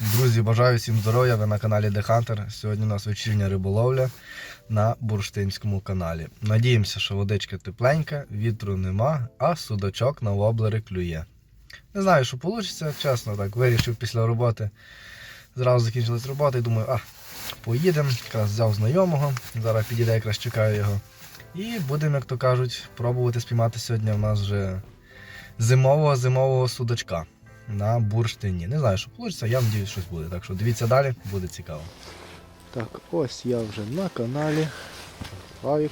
Друзі, бажаю всім здоров'я. Ви на каналі The Hunter. Сьогодні у нас вечірня риболовля на бурштинському каналі. Надіємося, що водичка тепленька, вітру нема, а судачок на воблери клює. Не знаю, що вийде, чесно так. Вирішив після роботи. Зразу закінчилась робота і думаю, а, поїдемо. Якраз взяв знайомого. Зараз підійде, якраз чекаю його. І будемо, як то кажуть, пробувати спіймати сьогодні. У нас вже зимового зимового судачка на бурштині. Не знаю, що вийде, я сподіваюся, щось буде. Так що дивіться далі, буде цікаво. Так, ось я вже на каналі. Вавік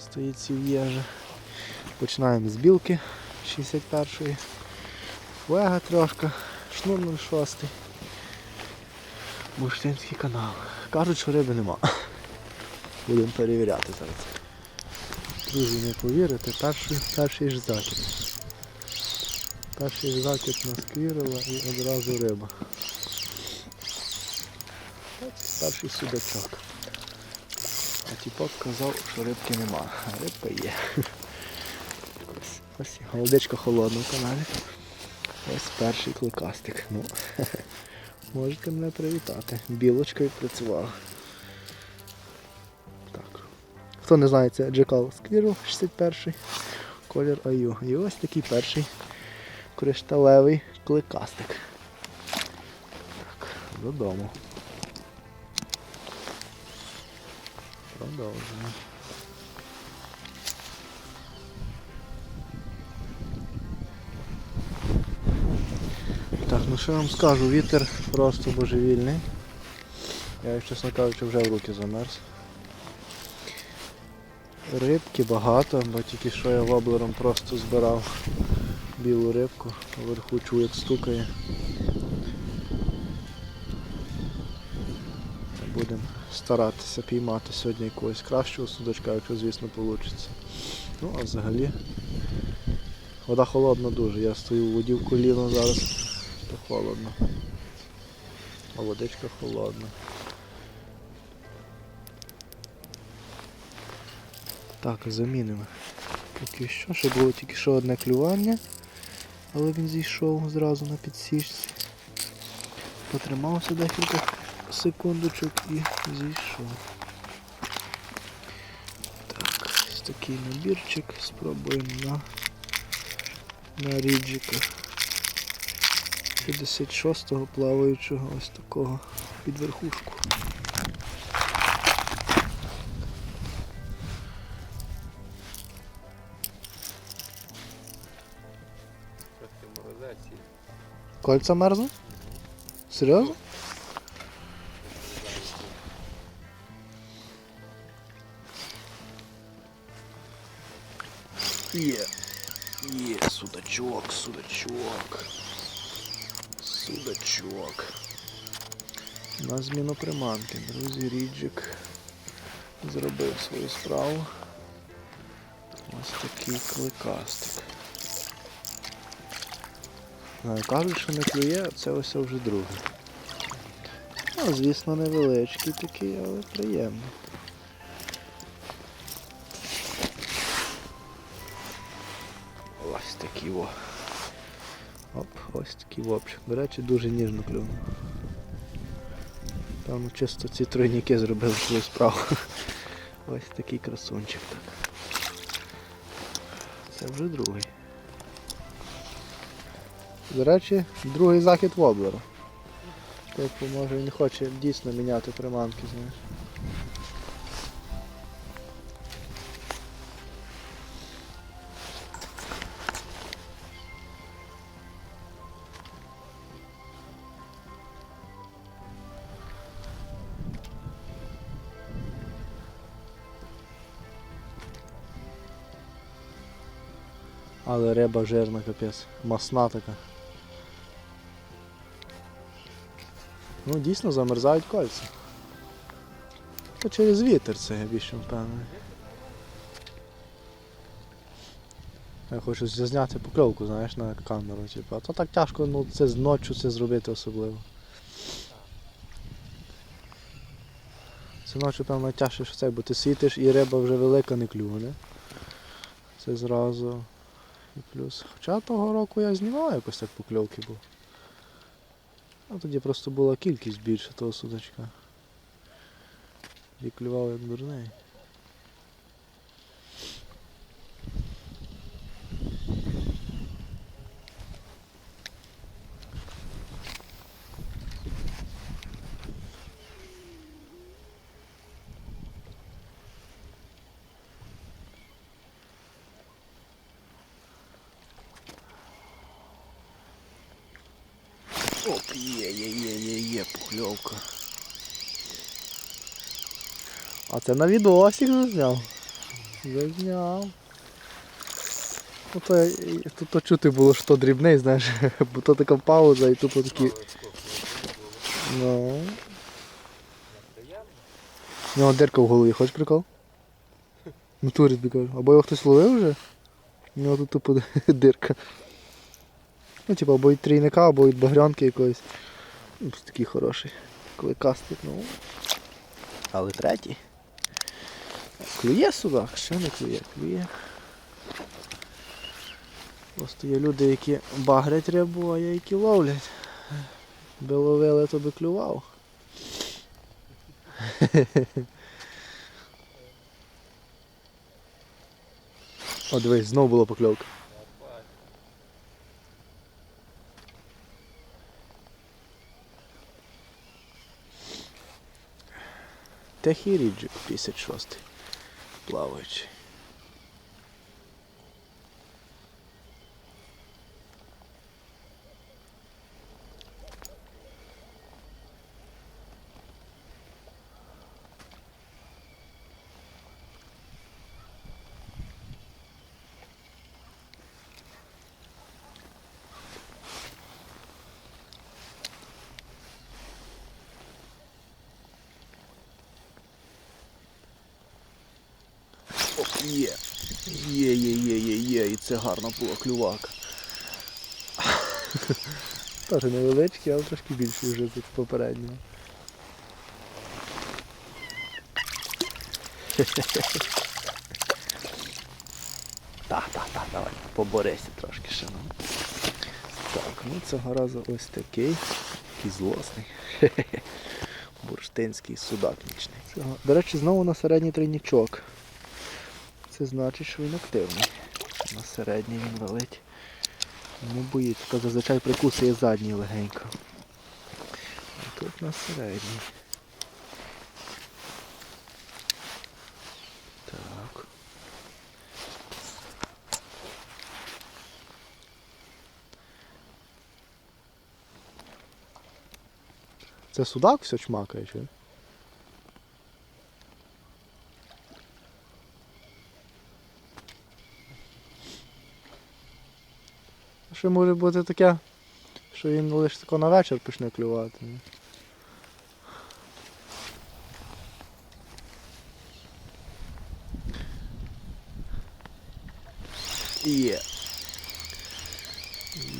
стоїть сів'єжа. Починаємо з білки 61-ї. Флега трошки, шнур 06. Бурштинський канал. Кажуть, що риби нема. Будемо перевіряти зараз. Друзі, не повірите, перший, перший ж закид. Перший закид насквірила і одразу риба. Перший судачок. А тіпок казав, що рибки нема, а рибка є. Ось, ось голодечка холодна в каналі. Ось перший кликастик. Ну, можете мене привітати. Білочка відпрацювала. Так. Хто не знає, це Джекал Сквірл 61 колір Аю. І ось такий перший кришталевий кликастик. Так, додому. Продовжуємо. Так, ну що я вам скажу, вітер просто божевільний. Я, чесно кажучи, вже в руки замерз. Рибки багато, бо тільки що я воблером просто збирав білу рибку, вверху чую, як стукає. Будемо старатися піймати сьогодні якогось кращого судачка, якщо звісно вийде. Ну а взагалі вода холодна дуже. Я стою в воді в коліно зараз, то холодно. А водичка холодна. Так, замінимо. Поки що, ще було тільки що одне клювання, але він зійшов зразу на підсічці. Потримався декілька секундочок і зійшов. Так, ось такий набірчик. Спробуємо на, на ріджика 56-го плаваючого ось такого під верхушку. Кольця мерзнуть? Серйозно? Є. Є, судачок, судачок. Судачок. На зміну приманки, друзі, Ріджик зробив свою справу. Ось такий кликастик. Знаю, кажуть, що не клює, а це ось вже друге. Ну, звісно, невеличкий такий, але приємний. Ось такий во. Оп, ось такий вопчик. До речі, дуже ніжно клюнув. Певно, чисто ці тройніки зробили свою справу. Ось такий красунчик. Так. Це вже другий. До речі, другий захід воблера. Тобто, може він хоче дійсно міняти приманки, знаєш. Але риба жирна, капець. Масна така. Ну, дійсно замерзають кольця. То через вітер це я більше впевнений. Я хочу зняти покльовку, знаєш, на камеру. Типу. А то так тяжко, ну це з ночі це зробити особливо. Це ночі, певно, тяжче, що це, бо ти світиш і риба вже велика не клюне. Це зразу. І плюс. Хоча того року я знімав якось так покльовки був. А тоді просто була кількість більше того судачка. І клював як дурний. Оп, є, є, є, є, є, пухльовка. А це на відосик зазняв. Зазняв. Ну то, тут то чути було, що дрібний, знаєш, бо то така пауза і тут такі. Ну. У нього дирка в голові, хочеш прикол? Ну турі тобі кажу. Або його хтось ловив вже? У нього тут тупо дирка. Ну, типу, або від трійника, або від багрянки якоїсь. Ну, ось такий хороший. Кликастик, ну. Але третій. Клює судак, ще не клює, клює. Просто є люди, які багрять рябу, а є які ловлять. Би ловили, то би клював. О, дивись, знову була покльовка. Техіріджик 56 плаваючий. Оп, є. Є, є, є, є, є, і це гарна була клювака. Теж невеличкий, але трошки більший вже від попереднього. Так, так, так, давай, поборися трошки ще. Ну. Так, ну цього разу ось такий, такий злосний. Бурштинський судак нічний. До речі, знову на середній тройнічок. Це значить, що він активний. На середній він валить. Не боїться, то зазвичай прикусує задній легенько. А тут на середній. Так. Це судак все чмакає, чи? Ще може бути таке, що він лише тако на вечір почне клювати. Є.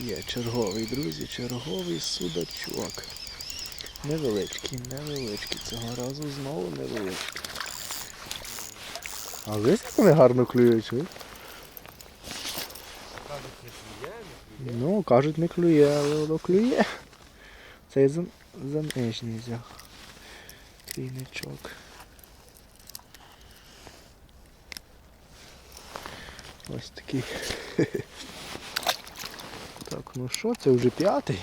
Є черговий, друзі, черговий судачок. Невеличкий, невеличкий. Цього разу знову невеличкий. А ви вони гарно клюють, чи? Ну, кажуть, не клює, але воно клює. Цей за, за нижній взяв. Трійничок. Ось такий. Так, ну що, це вже п'ятий.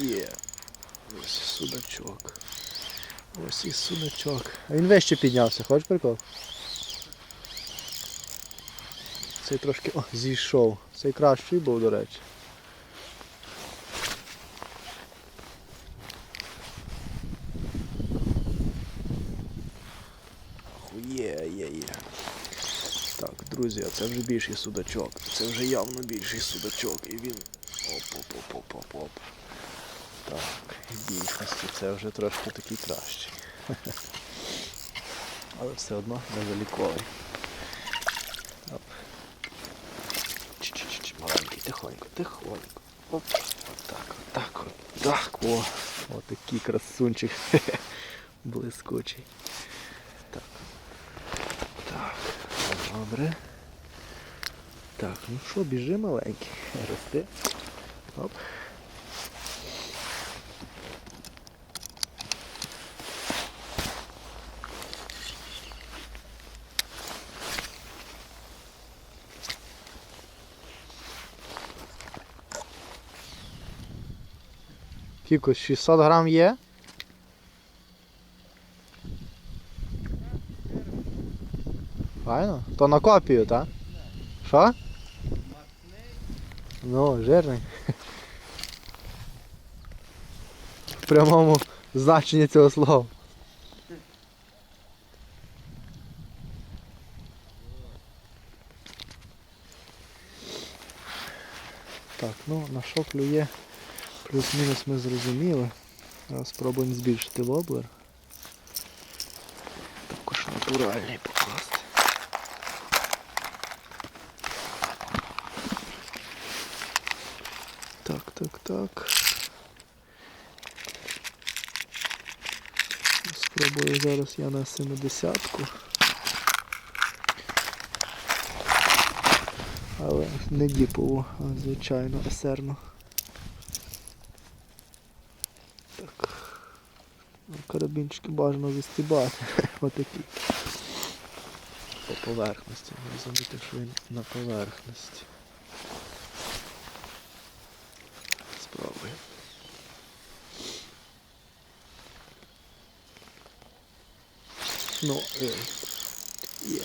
Є. Ось судачок. Ось і судачок. А він вище піднявся, хочеш прикол? Цей трошки о, зійшов. Цей кращий був, до речі. Є, є, є. Так, друзі, це вже більший судачок. Це вже явно більший судачок. І він. Оп-оп-оп-оп-оп. Так, в дійсності це вже трошки такий кращий. Але все одно невеликовий. Оп. Чи-чи-чи, маленький тихонько, тихонько. Оп, отак, отак, отак. О, отакий красунчик. Блискучий. Так. Так, добре. Так, ну що, біжи маленький. Рости. Оп. Кіко, 600 грам є? Файно? То на копію, так? Що? Ну, жирний. В прямому значенні цього слова. Так, ну на що клює. Плюс-мінус ми зрозуміли. Зараз спробуємо збільшити воблер. Також натуральний покласти. Так, так, так. Спробую зараз я на 70-ку. Але не діпову, а звичайно есерну. Так. Ну, Карабінчики бажано застібати. Отакі. По поверхності. Не розуміти, що він на поверхності. Спробуємо. Ну, е, є.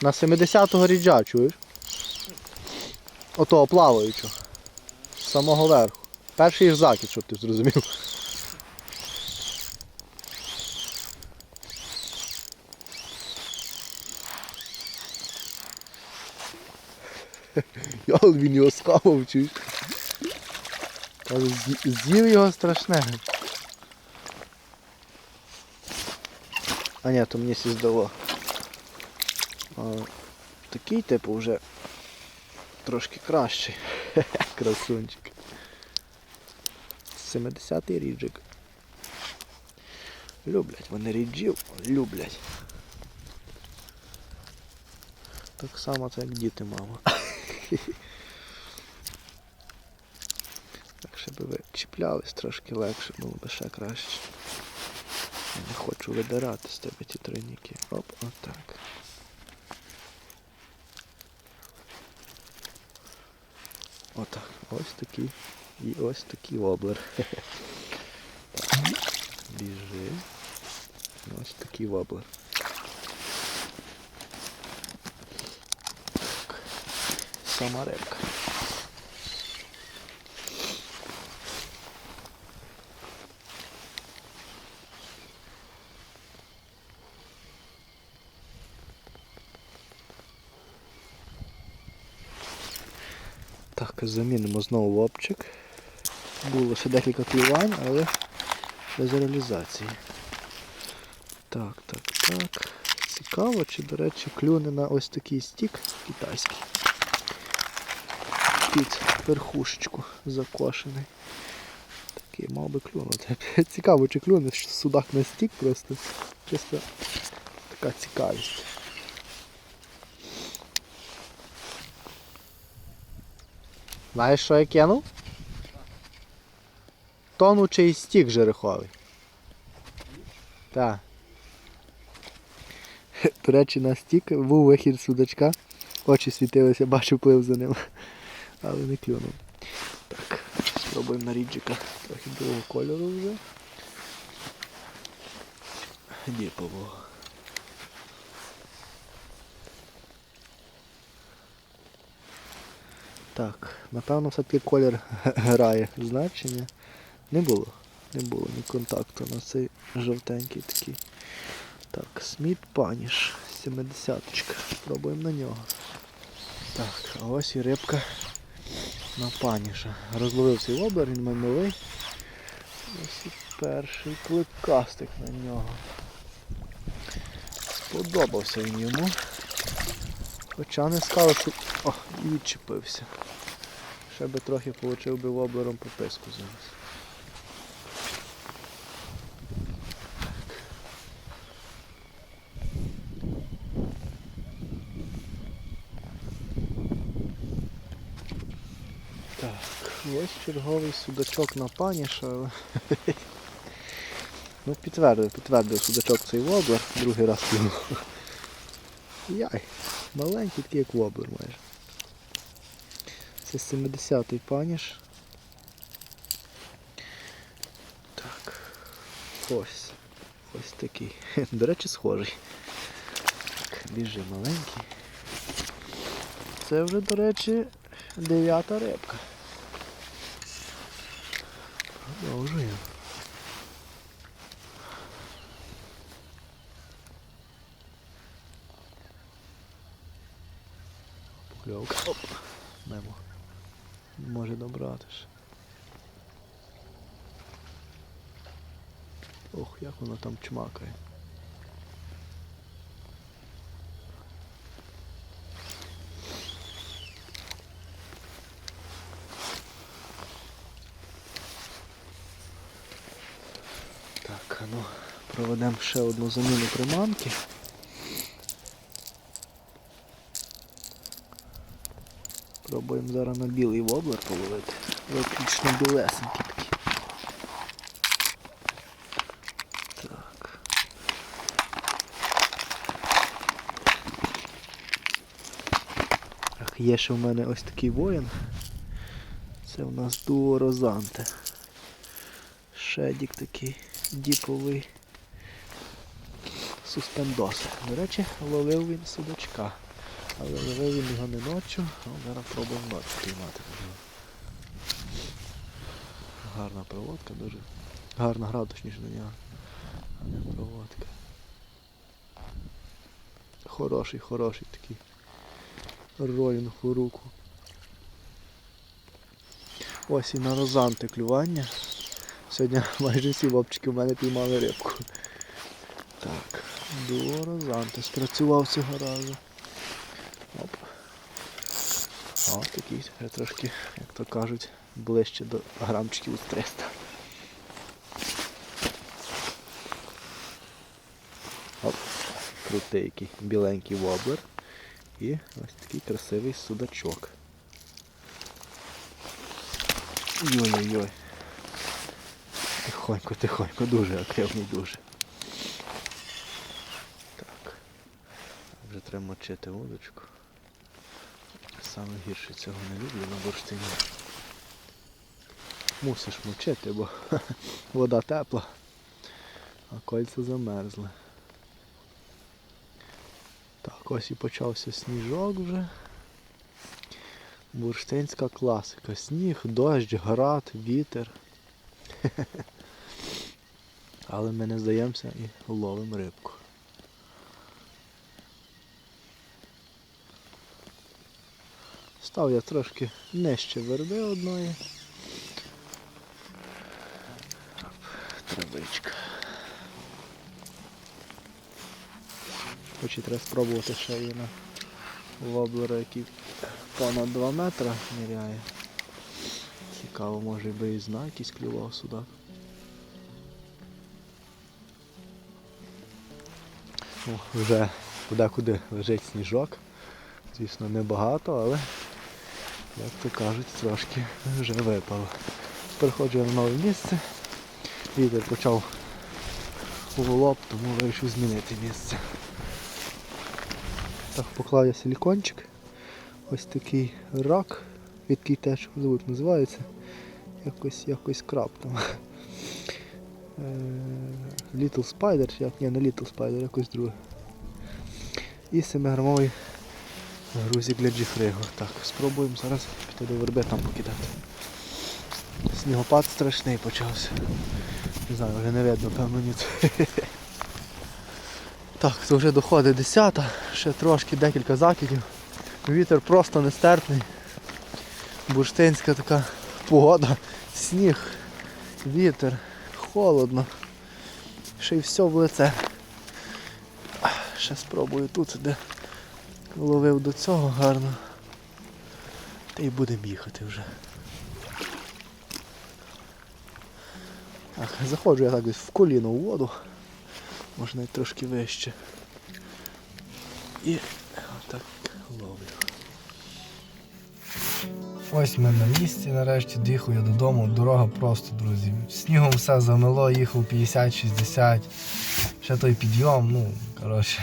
На 70-го ріджа, чуєш? Ото плаваючого. З самого верху. Перший ж закид, щоб ти зрозумів. Я він його схавав, чуєш? З'їв його страшне. А ні, то мені сі здало. Такий типу вже трошки кращий. Красунчик. 70-й ріджик. Люблять вони ріджів, люблять. Так само це як діти, мама. Так, щоб ви чіплялись трошки легше, було би ще краще. Я не хочу видирати з тебе ті тройники. Оп, отак. Отак. Ось такий. І ось такий воблер. Біжи. Ось такий воблер. Сама рибка. Так, замінимо знову лобчик. Було ще декілька клювань, але без реалізації. Так, так, так. Цікаво, чи, до речі, клюне на ось такий стік китайський. Під верхушечку закошений. Такий мав би клюнути. Цікаво, чи клюне що судак на стік просто. Чисто така цікавість. Знаєш, що я кинув? Тонучий стік жереховий. Так. До речі, на стік був вихід судачка. Очі світилися, бачив плив за ним. Але не клюнув. Так, спробуємо на ріджика. Трохи другого кольору вже. Діпового. Так, напевно все-таки колір грає значення. Не було. Не було ні контакту на цей жовтенький такий. Так, Сміт Паніш, 70-ка. Спробуємо на нього. Так, а ось і рибка на паніша. Розловив цей обер, він мимовий. Ось і перший кликастик на нього. Сподобався він йому. Хоча не сказав, що... О, відчепився. Ще би трохи получив би воблером пописку зараз. Так, ось черговий судачок на паніша. Ну, підтвердив, підтвердив судачок цей воблер, другий раз кинув. Яй, маленький такий як воблер майже. Це 70-й паніш. Так. Ось. Ось такий. До речі, схожий. Так, біжи маленький. Це вже, до речі, дев'ята рибка. Продовжуємо. Покльовка. Оп. Мемо. Може добрати ж. Ох, як воно там чмакає. Так, а ну, проведемо ще одну заміну приманки. Пробуємо зараз на білий воблер половити. Виключно білесенький такий. Так. Так, є ще в мене ось такий воїн. Це у нас дуо Розанте. Шедік такий діповий. Суспендос. До речі, ловив він судачка. Але ловив він його не ночі, а зараз пробуємо ночі піймати. Гарна проводка, дуже гарна гра, точніше на нього. А не проводка. Хороший, хороший такий. Ролінг у руку. Ось і на розанти клювання. Сьогодні майже всі вовчики в мене піймали рибку. Так, до розанти. Спрацював цього разу. Оп. О, такий трошки, як то кажуть, ближче до грамчиків з 300. Оп. Крутий який біленький воблер. І ось такий красивий судачок. Йой-йой-йой. Тихонько, тихонько, дуже активний, дуже. Вже треба мочити водочку. Саме гірше цього не люблю на бурштині. Мусиш мочити, бо вода тепла, а кольця замерзли. Так, ось і почався сніжок вже. Бурштинська класика. Сніг, дощ, град, вітер. Але ми не здаємося і ловимо рибку. Став я трошки нижче верби одної. Травичка. Хоч і треба спробувати ще її на воблера, який понад 2 метри міряє. Цікаво, може би і знак якийсь клював сюди. Вже куди-куди лежить сніжок. Звісно, небагато, але, як то кажуть, трошки вже випало. Переходжу я на нове місце. Вітер почав у тому вирішив змінити місце. Так, поклав я силікончик. Ось такий рак, який теж як називається. Якось якось краб там. Е, Little Spider, як? Ні, не Little Spider, якось друге. І 7-грамовий грузик для джіфригу. Так, спробуємо зараз піти до верби там покидати. Снігопад страшний почався. Не знаю, вже не видно, певно ніц. Так, це вже доходить 10, ще трошки декілька закидів. Вітер просто нестерпний. Бурштинська така погода, сніг, вітер, холодно. Ще й все в лице. Ще спробую тут, де ловив до цього гарно. Та й будемо їхати вже. Так, заходжу я так десь в коліно у воду. Можна й трошки вище. І отак ловлю. Ось ми на місці, нарешті доїхав я додому. Дорога просто, друзі. Снігом все замело, їхав 50-60. Ще той підйом, ну, коротше.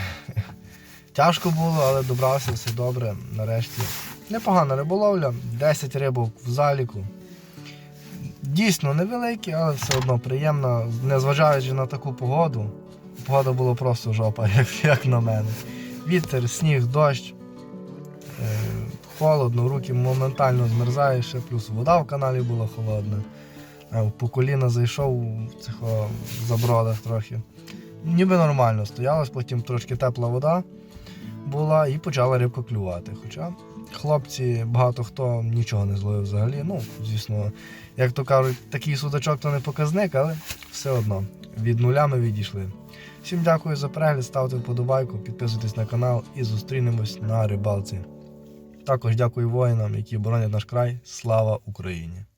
Тяжко було, але добрався, все добре. Нарешті. Непогана риболовля, 10 рибок в заліку. Дійсно невеликі, але все одно приємно, незважаючи на таку погоду. Погода була просто жопа, як, як на мене. Вітер, сніг, дощ. Е, холодно, руки моментально змерзають, ще плюс вода в каналі була холодна. Е, По коліна зайшов в цих забродах трохи. Ніби нормально стоялось, потім трошки тепла вода була і почала рибка клювати. Хоча хлопці, багато хто нічого не зловив взагалі. Ну, звісно, як то кажуть, такий судачок то не показник, але все одно від нуля ми відійшли. Всім дякую за перегляд, ставте вподобайку, підписуйтесь на канал і зустрінемось на рибалці. Також дякую воїнам, які боронять наш край. Слава Україні!